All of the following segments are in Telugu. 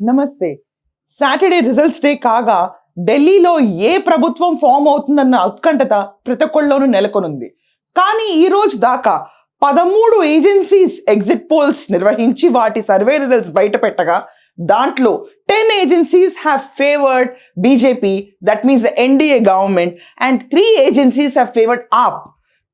నమస్తే. సాటర్డే రిజల్ట్స్ డే కాగా ఢిల్లీలో ఏ ప్రభుత్వం ఫామ్ అవుతుందన్న ఉత్కంఠత ప్రతి ఒక్కళ్ళలోనూ నెలకొనుంది. కానీ ఈ రోజు దాకా పదమూడు ఏజెన్సీస్ ఎగ్జిట్ పోల్స్ నిర్వహించి వాటి సర్వే రిజల్ట్స్ బయట పెట్టగా దాంట్లో ten agencies have favoured BJP that means NDA government and three agencies have favoured AAP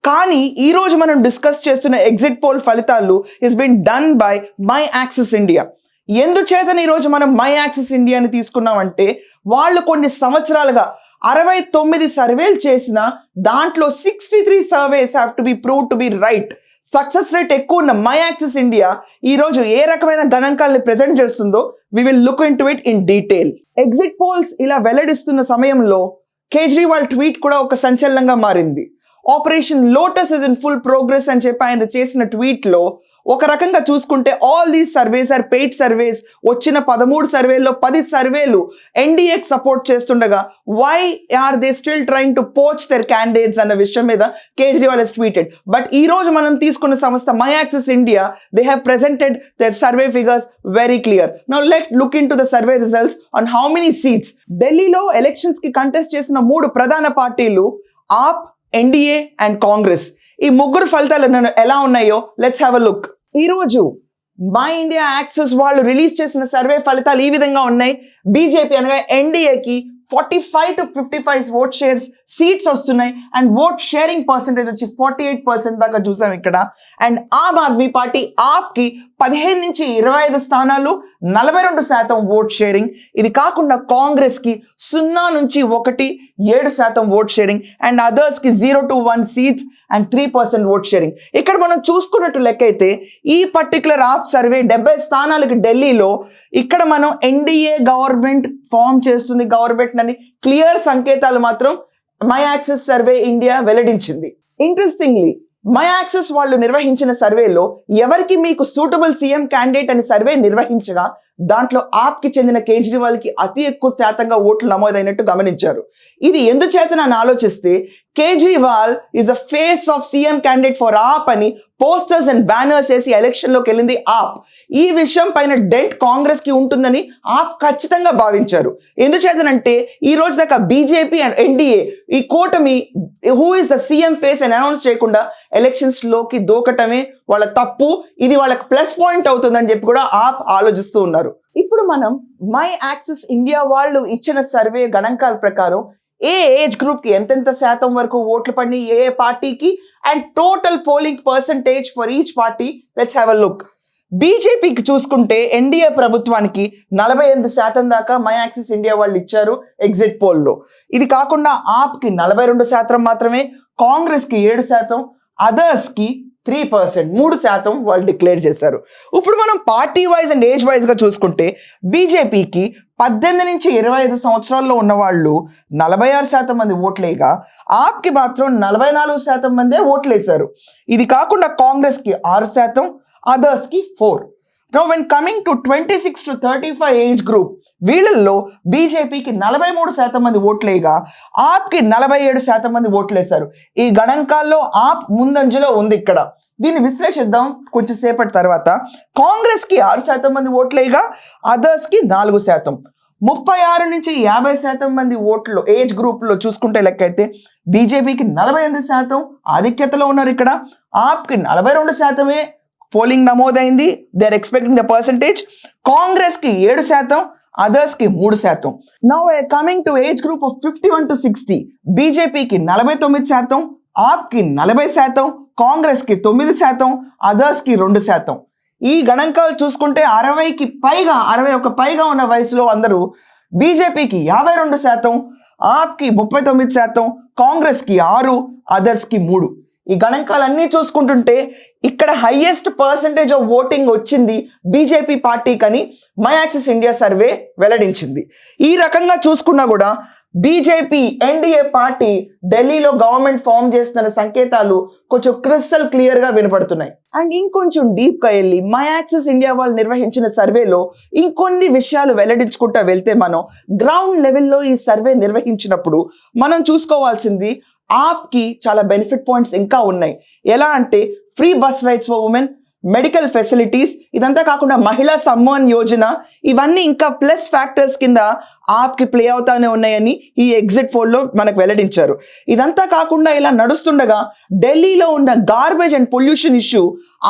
కానీ ఈ రోజు మనం డిస్కస్ చేస్తున్న ఎగ్జిట్ పోల్ ఫలితాలు is been done by my Axis India ఎందుచేతన ఈరోజు మనం మై యాక్సిస్ ఇండియాని తీసుకున్నామంటే వాళ్ళు కొన్ని సంవత్సరాలుగా అరవై తొమ్మిది సర్వేలు చేసిన దాంట్లో sixty three surveys have to be prove to be right success rate ఎక్కువ ఉన్న మై యాక్సిస్ ఇండియా ఈ రోజు ఏ రకమైన గణాంకాలను ప్రజెంట్ చేస్తుందో we will look into it in detail exit polls ఇలా వెల్లడిస్తున్న సమయంలో కేజ్రీవాల్ ట్వీట్ కూడా ఒక సంచలనంగా మారింది. Operation lotus is in full progress అని చెప్పి ఆయన చేసిన ట్వీట్లో ఒక రకంగా చూసుకుంటే all these surveys are paid surveys వచ్చిన పదమూడు సర్వేల్లో పది సర్వేలు ఎన్డీఏకి సపోర్ట్ చేస్తుండగా why are they still trying to poach their candidates అన్న విషయం మీద కేజ్రీవాల్ హెస్ ట్వీటెడ్ బట్ ఈ రోజు మనం తీసుకున్న సంస్థ my Axis India they have presented their survey figures very clear now let look into the survey results on how many seats ఢిల్లీలో ఎలక్షన్స్కి కంటెస్ట్ చేసిన మూడు ప్రధాన పార్టీలు ఆప్ ఎన్డీఏ అండ్ కాంగ్రెస్ ఈ ముగ్గురు ఫలితాలు ఎలా ఉన్నాయో లెట్స్ హ్యావ్ అ లుక్ ఈరోజు మై ఇండియా యాక్సెస్ వాళ్ళు రిలీజ్ చేసిన సర్వే ఫలితాలు ఈ విధంగా ఉన్నాయి. బీజేపీ అనగా ఎన్డీఏకి forty five to fifty five vote shares seats వస్తున్నాయి. అండ్ ఓట్ షేరింగ్ పర్సెంటేజ్ వచ్చి ఫార్టీ ఎయిట్ పర్సెంట్ దాకా చూసాం ఇక్కడ. అండ్ ఆమ్ ఆద్మీ పార్టీ ఆప్కి పదిహేను నుంచి ఇరవై ఐదు స్థానాలు నలభై రెండు శాతం ఓట్ షేరింగ్ ఇది కాకుండా కాంగ్రెస్కి సున్నా నుంచి ఒకటి ఏడు శాతం vote sharing and అదర్స్కి zero to one seats and three percent vote sharing ఇక్కడ మనం చూసుకున్నట్టు లెక్క అయితే ఈ పర్టికులర్ ఆప్ సర్వే డెబ్బై స్థానాలకు ఢిల్లీలో ఇక్కడ మనం ఎన్డీఏ గవర్నమెంట్ ఫామ్ చేస్తుంది. గవర్నమెంట్ అని క్లియర్ సంకేతాలు మాత్రం మై యాక్సెస్ సర్వే ఇండియా వెల్లడించింది. ఇంట్రెస్టింగ్లీ మై యాక్సెస్ వాళ్ళు నిర్వహించిన సర్వేలో ఎవరికి మీకు సూటబుల్ సీఎం క్యాండిడేట్ అని సర్వే నిర్వహించగా దాంట్లో ఆప్కి చెందిన కేజ్రీవాల్కి అతి ఎక్కువ శాతంగా ఓట్లు నమోదైనట్టు గమనించారు. ఇది ఎందుచేతనని ఆలోచిస్తే Kejriwal is the face of CM candidate for AAP అని పోస్టర్స్ అండ్ బ్యానర్స్ వేసి ఎలక్షన్లోకి వెళ్ళింది ఆప్ ఈ విషయం పైన డెంట్ కాంగ్రెస్కి ఉంటుందని ఆప్ ఖచ్చితంగా భావించారు. ఎందుచేతనంటే ఈ రోజు దాకా బీజేపీ అండ్ ఎన్డీఏ ఈ కూటమి who is the CM face అని అనౌన్స్ చేయకుండా ఎలక్షన్స్లోకి దూకటమే వాళ్ళ తప్పు ఇది వాళ్ళకి ప్లస్ పాయింట్ అవుతుందని చెప్పి కూడా ఆప్ ఆలోచిస్తూ ఉన్నారు. ఇప్పుడు మనం మై యాక్సిస్ ఇండియా వాళ్ళు ఇచ్చిన సర్వే గణాంకాల ప్రకారం ఏ ఏజ్ గ్రూప్కి ఎంతెంత శాతం వరకు ఓట్లు పడి ఏ ఏ పార్టీకి and total polling percentage for each party let's have a look బీజేపీకి చూసుకుంటే ఎన్డీఏ ప్రభుత్వానికి నలభై ఎనిమిది శాతం దాకా మై యాక్సిస్ ఇండియా వాళ్ళు ఇచ్చారు ఎగ్జిట్ పోల్లో ఇది కాకుండా ఆప్కి నలభై రెండు శాతం మాత్రమే కాంగ్రెస్కి ఏడు శాతం అదర్స్కి త్రీ పర్సెంట్ మూడు శాతం వాళ్ళు డిక్లేర్ చేశారు. ఇప్పుడు మనం పార్టీ వైజ్ అండ్ ఏజ్ వైజ్గా చూసుకుంటే బీజేపీకి పద్దెనిమిది నుంచి ఇరవై ఐదు సంవత్సరాల్లో ఉన్న వాళ్ళు నలభై ఆరు శాతం మంది ఓట్లేగా ఆప్కి మాత్రం నలభై నాలుగు శాతం మందే ఓట్లేశారు. ఇది కాకుండా కాంగ్రెస్కి ఆరు శాతం అదర్స్కి four no when coming to twenty six to thirty five age group వీళ్ళల్లో బీజేపీకి నలభై మూడు శాతం మంది ఓట్లేగా ఆప్కి నలభై ఏడు శాతం మంది ఓట్లేశారు ఈ గణాంకాల్లో ఆప్ ముందంజలో ఉంది ఇక్కడ. దీన్ని విశ్లేషిద్దాం కొంచెం సేపటి తర్వాత. కాంగ్రెస్కి ఆరు శాతం మంది ఓట్లేగా అదర్స్కి నాలుగు శాతం. ముప్పై ఆరు నుంచి యాభై శాతం మంది ఓట్లు ఏజ్ గ్రూప్లో చూసుకుంటే లెక్క అయితే బీజేపీకి నలభై ఎనిమిది శాతం ఆధిక్యతలో ఉన్నారు ఇక్కడ. ఆప్కి నలభై రెండు శాతమే పోలింగ్ నమోదైంది. They are expecting the percentage కాంగ్రెస్కి ఏడు శాతం అదర్స్కి మూడు శాతం. Now coming to age group of fifty one to sixty బీజేపీకి నలభై తొమ్మిది శాతం ఆప్కి నలభై శాతం కాంగ్రెస్కి తొమ్మిది శాతం అదర్స్కి రెండు శాతం. ఈ గణాంకాలు చూసుకుంటే అరవైకి పైగా అరవై ఒక పైగా ఉన్న వయసులో అందరూ బీజేపీకి యాభై రెండు శాతం ఆప్కి ముప్పై తొమ్మిది శాతం కాంగ్రెస్కి ఆరు అదర్స్కి మూడు. ఈ గణాంకాలన్నీ చూసుకుంటుంటే ఇక్కడ హైయెస్ట్ పర్సంటేజ్ ఆఫ్ ఓటింగ్ వచ్చింది బీజేపీ పార్టీకని మై యాక్సిస్ ఇండియా సర్వే వెల్లడించింది. ఈ రకంగా చూసుకున్నా కూడా బీజేపీ ఎన్డీఏ పార్టీ ఢిల్లీలో గవర్నమెంట్ ఫామ్ చేస్తున్న సంకేతాలు కొంచెం క్రిస్టల్ క్లియర్గా వినపడుతున్నాయి. అండ్ ఇంకొంచెం డీప్గా వెళ్ళి మై యాక్సెస్ ఇండియా వాళ్ళు నిర్వహించిన సర్వేలో ఇంకొన్ని విషయాలు వెల్లడించుకుంటా వెళ్తే మనం గ్రౌండ్ లెవెల్లో ఈ సర్వే నిర్వహించినప్పుడు మనం చూసుకోవాల్సింది ఆప్కి చాలా బెనిఫిట్ పాయింట్స్ ఇంకా ఉన్నాయి. ఎలా అంటే free bus rides for women medical facilities ఇదంతా కాకుండా మహిళా సమ్మాన్ యోజన ఇవన్నీ ఇంకా ప్లస్ ఫ్యాక్టర్స్ కింద ఆప్కి ప్లే అవుతానే ఉన్నాయని ఈ ఎగ్జిట్ పోల్లో మనకు వెల్లడించారు. ఇదంతా కాకుండా ఇలా నడుస్తుండగా ఢిల్లీలో ఉన్న గార్బేజ్ అండ్ పొల్యూషన్ ఇష్యూ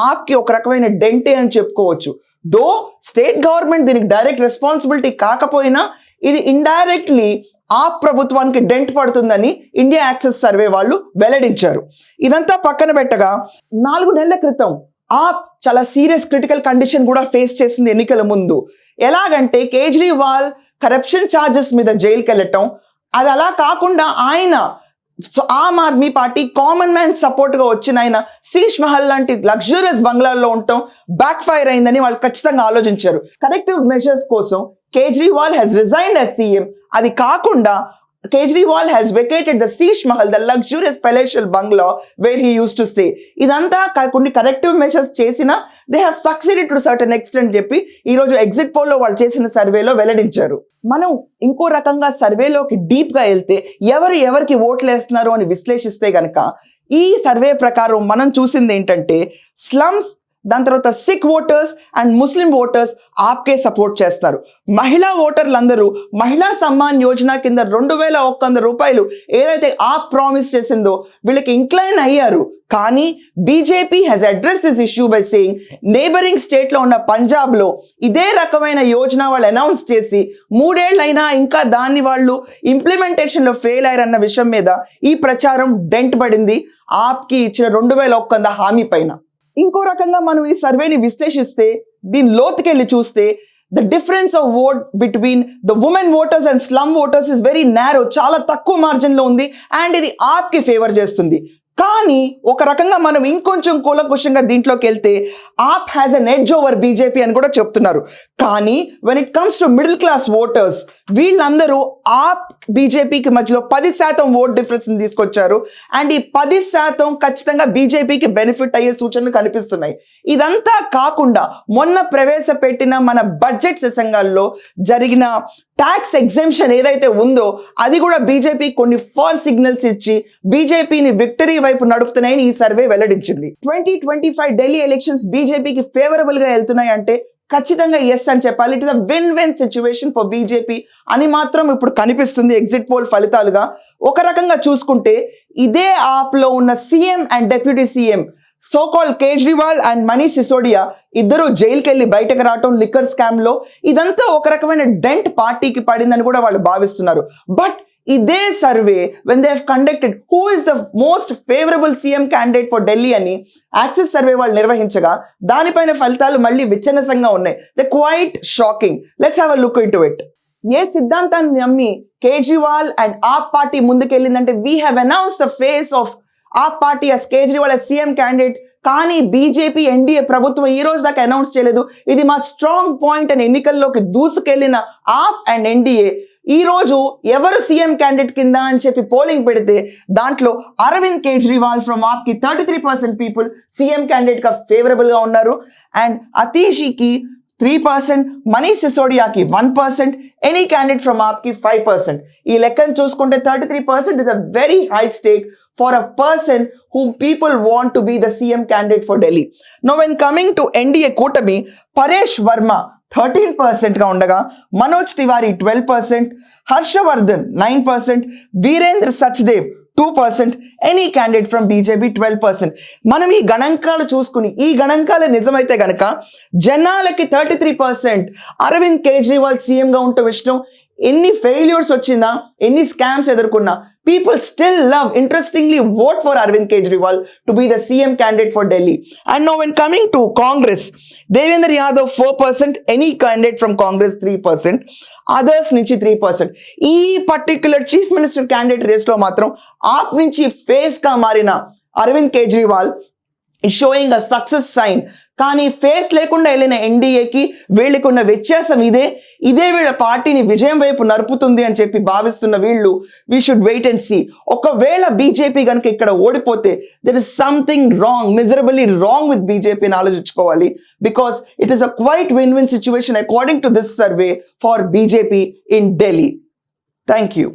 ఆప్కి ఒక రకమైన డెంటే అని చెప్పుకోవచ్చు. దో స్టేట్ గవర్నమెంట్ దీనికి డైరెక్ట్ రెస్పాన్సిబిలిటీ కాకపోయినా ఇది ఇండైరెక్ట్లీ ఆ ప్రభుత్వానికి డెంట్ పడుతుందని ఇండియా యాక్సెస్ సర్వే వాళ్ళు వెల్లడించారు. ఇదంతా పక్కన పెట్టగా నాలుగు నెలల క్రితం ఆ చాలా సీరియస్ క్రిటికల్ కండిషన్ కూడా ఫేస్ చేసింది ఎన్నికల ముందు. ఎలాగంటే కేజ్రీవాల్ కరప్షన్ ఛార్జెస్ మీద జైలుకి వెళ్ళటం అది అలా కాకుండా ఆయన so Aam Aadmi party common man సపోర్ట్గా వచ్చిన ఆయన శీష్ మహల్ లాంటి లగ్జూరియస్ బంగ్లాల్లో ఉండటం బ్యాక్ ఫైర్ అయిందని వాళ్ళు ఖచ్చితంగా ఆలోచించారు. కరెక్టివ్ మెజర్స్ కోసం Kejriwal has resigned as CM అది కాకుండా Kejriwal has vacated the Sheesh Mahal the luxurious palatial bungalow where he use to stay ఇదంతా కొన్ని కరెక్టివ్ మెషర్స్ చేసినా they have succeeded to certain extent చెప్పి ఈ రోజు ఎగ్జిట్ పోల్లో వాళ్ళు చేసిన సర్వేలో వెల్లడించారు. మనం ఇంకో రకంగా సర్వేలోకి డీప్గా వెళ్తే ఎవరు ఎవరికి ఓట్లు వేస్తున్నారు అని విశ్లేషిస్తే గనక ఈ సర్వే ప్రకారం మనం చూసింది ఏంటంటే స్లమ్స్ దాని తర్వాత Sikh voters and Muslim voters Aapke support చేస్తారు. మహిళా ఓటర్లందరూ మహిళా సమ్మాన్ యోజన కింద రెండు వేల ఒక్క వంద రూపాయలు ఏదైతే ఆప్ ప్రామిస్ చేసిందో వీళ్ళకి ఇంక్లైన్ అయ్యారు. కానీ BJP has address this issue by saying neighbouring స్టేట్లో ఉన్న పంజాబ్లో ఇదే రకమైన యోజన వాళ్ళు అనౌన్స్ చేసి మూడేళ్ళైనా ఇంకా దాన్ని వాళ్ళు ఇంప్లిమెంటేషన్లో ఫెయిల్ అయ్యారన్న విషయం మీద ఈ ప్రచారం డెంట్ పడింది. ఆప్కి ఇచ్చిన రెండు వేల ఒక్క వంద హామీ పైన. ఇంకో రకంగా మనం ఈ సర్వేని విశ్లేషిస్తే దీని లోతుకెళ్ళి చూస్తే the difference of vote between the women voters and slum voters is very narrow చాలా తక్కువ మార్జిన్లో ఉంది అండ్ ఇది ఆప్కి ఫేవర్ చేస్తుంది. కానీ ఒక రకంగా మనం ఇంకొంచెం కూలంకుషంగా దీంట్లోకి వెళ్తే AAP has an edge over BJP అని కూడా చెప్తున్నారు. కానీ when it comes to middle class voters వీళ్ళందరూ ఆప్ బీజేపీకి మధ్యలో పది శాతం ఓట్ డిఫరెన్స్ తీసుకొచ్చారు. అండ్ ఈ పది శాతం ఖచ్చితంగా బీజేపీకి బెనిఫిట్ అయ్యే సూచనలు కనిపిస్తున్నాయి. ఇదంతా కాకుండా మొన్న ప్రవేశపెట్టిన మన బడ్జెట్ సెసంగాల్లో జరిగిన ట్యాక్స్ ఎగ్జెంప్షన్ ఏదైతే ఉందో అది కూడా బీజేపీ కొన్ని ఫాల్ సిగ్నల్స్ ఇచ్చి బీజేపీని విక్టరీ వైపు నడుపుతున్నాయని ఈ సర్వే వెల్లడించింది. Twenty twenty five Delhi elections బీజేపీకి ఫేవరబుల్గా వెళ్తున్నాయి అంటే ఖచ్చితంగా ఎస్ అని చెప్పాలి. It is a win win situation for BJP అని మాత్రం ఇప్పుడు కనిపిస్తుంది ఎగ్జిట్ పోల్ ఫలితాలుగా. ఒక రకంగా చూసుకుంటే ఇదే ఆప్లో ఉన్న CM and deputy CM so called Kejriwal and Manish Sisodia ఇద్దరు జైలుకి వెళ్ళి బయటకు రావటం లిక్కర్ స్కామ్లో. ఇదంతా ఒక రకమైన డెంట్ పార్టీకి పడిందని కూడా వాళ్ళు భావిస్తున్నారు. బట్ ఇదే survey when they conducted who is the most favourable CM candidate for Delhi అని యాక్సిస్ సర్వే వాళ్ళు నిర్వహించగా దానిపైన ఫలితాలు మళ్ళీ విచ్ఛిన్నసంగా ఉన్నాయి. The quite shocking let's have a look into it ఏ సిద్ధాంతాన్ని నమ్మి Kejriwal and AAP party ముందుకెళ్ళిందంటే we have announce the face of AAP party as Kejriwal as CM candidate కానీ బీజేపీ ఎన్డీఏ ప్రభుత్వం ఈ రోజు దాకా అనౌన్స్ చేయలేదు. ఇది మా స్ట్రాంగ్ పాయింట్ అని ఎన్నికల్లోకి దూసుకెళ్ళిన ఆప్ అండ్ ఎన్డీఏ. ఈ రోజు ఎవరు సీఎం క్యాండిడేట్ కింద అని చెప్పి పోలింగ్ పెడితే దాంట్లో Arvind Kejriwal from ఆప్కి thirty three percent people CM క్యాండిడేట్గా ఫేవరబుల్గా ఉన్నారు. అండ్ అతీషికి three percent Manish సిసోడియాకి one percent any candidate from ఆప్కి five percent ఈ లెక్కను చూసుకుంటే thirty three percent is a very high stake for a person who people want to be the CM candidate for Delhi no when coming to NDA కూటమి పరేష్ వర్మ థర్టీన్ పర్సెంట్గా ఉండగా Manoj Tiwari twelve percent Harshvardhan nine percent Virendra Sachdev two percent any candidate from BJP twelve percent మనం ఈ గణాంకాలు చూసుకుని ఈ గణాంకాలు నిజమైతే గనక జనాలకి thirty three percent Arvind Kejriwal సీఎంగా ఉండటం ఇష్టం ఎన్ని ఫెయిల్యూర్స్ వచ్చినా ఎన్ని స్కామ్స్ ఎదుర్కొన్నా people still love interestingly vote for Arvind Kejriwal to be the CM candidate for Delhi and no when coming to Congress Devendra Yadav four percent any candidate from Congress three percent others నుంచి త్రీ పర్సెంట్ ఈ పర్టిక్యులర్ చీఫ్ మినిస్టర్ క్యాండిడేట్ రేస్లో మాత్రం ఆప్ నుంచి ఫేస్గా మారిన Arvind Kejriwal showing a success sign కానీ ఫేస్ లేకుండా వెళ్ళిన ఎన్డీఏకి వీళ్ళకి ఉన్న వ్యత్యాసం ఇదే. ఇదే వీళ్ళ పార్టీని విజయం వైపు నడుపుతుంది అని చెప్పి భావిస్తున్న వీళ్ళు we should wait and see ఒకవేళ బీజేపీ కనుక ఇక్కడ ఓడిపోతే there is something wrong miserably wrong with BJP అని ఆలోచించుకోవాలి. Because it is a quite win win situation according to this survey for BJP in Delhi thank you